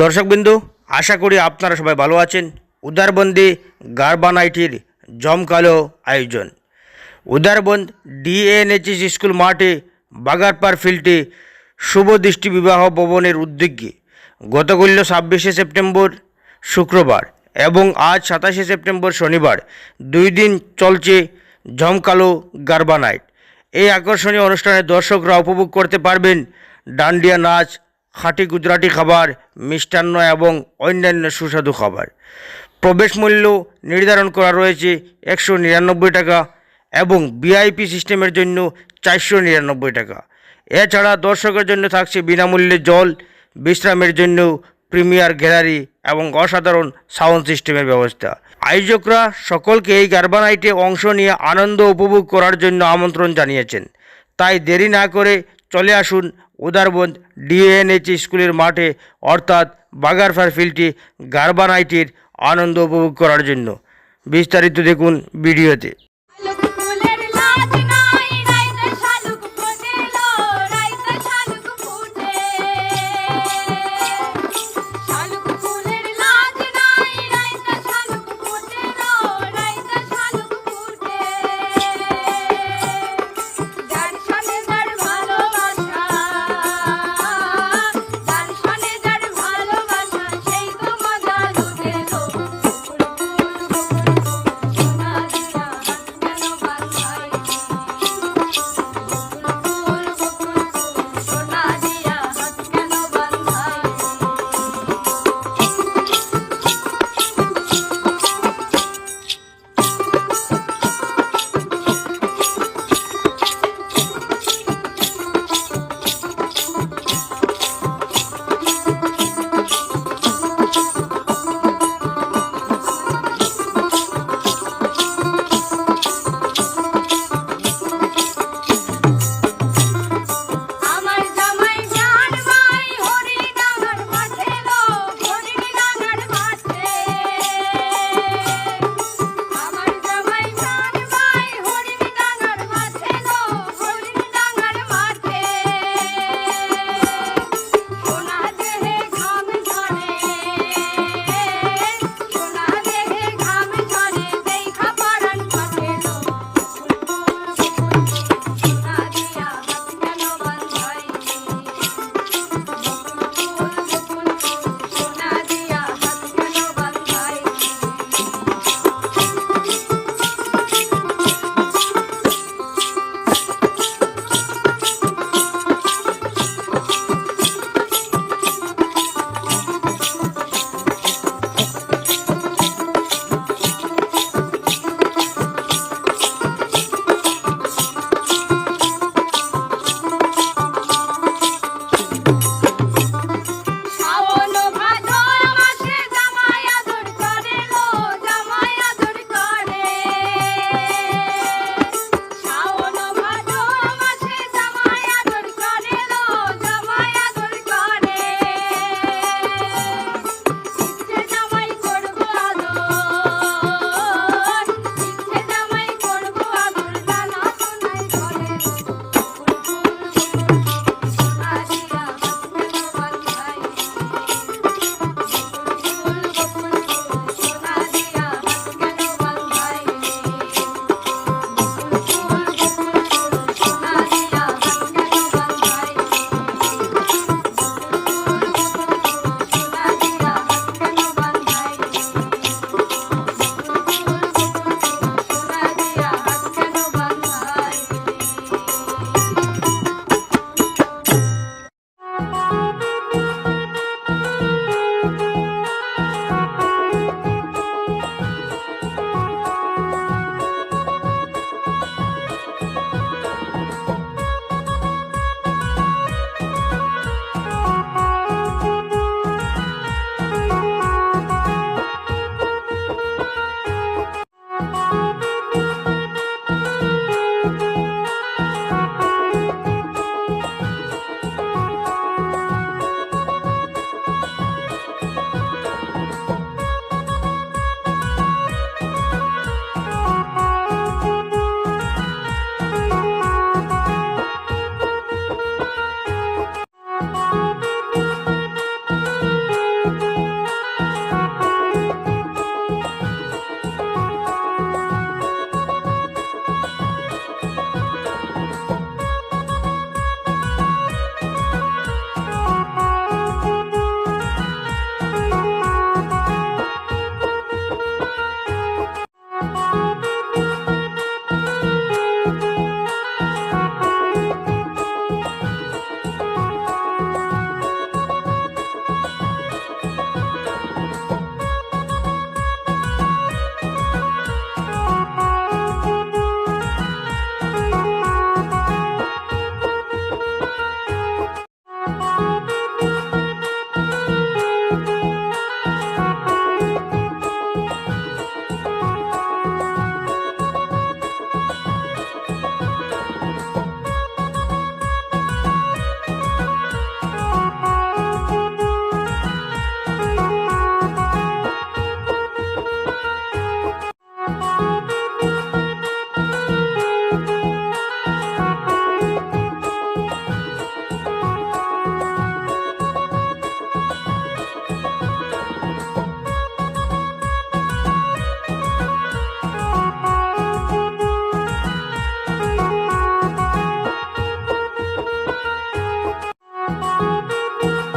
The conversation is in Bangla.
দর্শকবিন্দু, আশা করি আপনারা সবাই ভালো আছেন। উদারবন্দি গারবানাইটির জমকালো আয়োজন। উদারবন্দ ডিএনএচএস স্কুল মাঠে বাগারপার ফিল্ডে শুভ দৃষ্টি বিবাহ ভবনের উদ্যোগে গতকল্য ছাব্বিশে সেপ্টেম্বর শুক্রবার এবং আজ সাতাশে সেপ্টেম্বর শনিবার দুই দিন চলছে জমকালো গারবা নাইট এই আকর্ষণীয় অনুষ্ঠানে দর্শকরা উপভোগ করতে পারবেন ডান্ডিয়া নাচ খাঁটি গুজরাটি খাবার, মিষ্টান্ন এবং অন্যান্য সুস্বাদু খাবার। প্রবেশ মূল্য নির্ধারণ করা রয়েছে একশো নিরানব্বই টাকা এবং ভিআইপি সিস্টেমের জন্য চারশো নিরানব্বই টাকা। এছাড়া দর্শকের জন্য থাকছে বিনামূল্যে জল, বিশ্রামের জন্য প্রিমিয়ার গ্যালারি এবং অসাধারণ সাউন্ড সিস্টেমের ব্যবস্থা। আয়োজকরা সকলকে এই গার্বানাইটে অংশ নিয়ে আনন্দ উপভোগ করার জন্য আমন্ত্রণ জানিয়েছেন। তাই দেরি না করে চলে আসুন উদারবন্দ ডিএনএইচ স্কুলের মাঠে, অর্থাৎ বাগারফার ফিল্ডটি গারবানাইটির আনন্দ উপভোগ করার জন্য। বিস্তারিত দেখুন ভিডিওতে।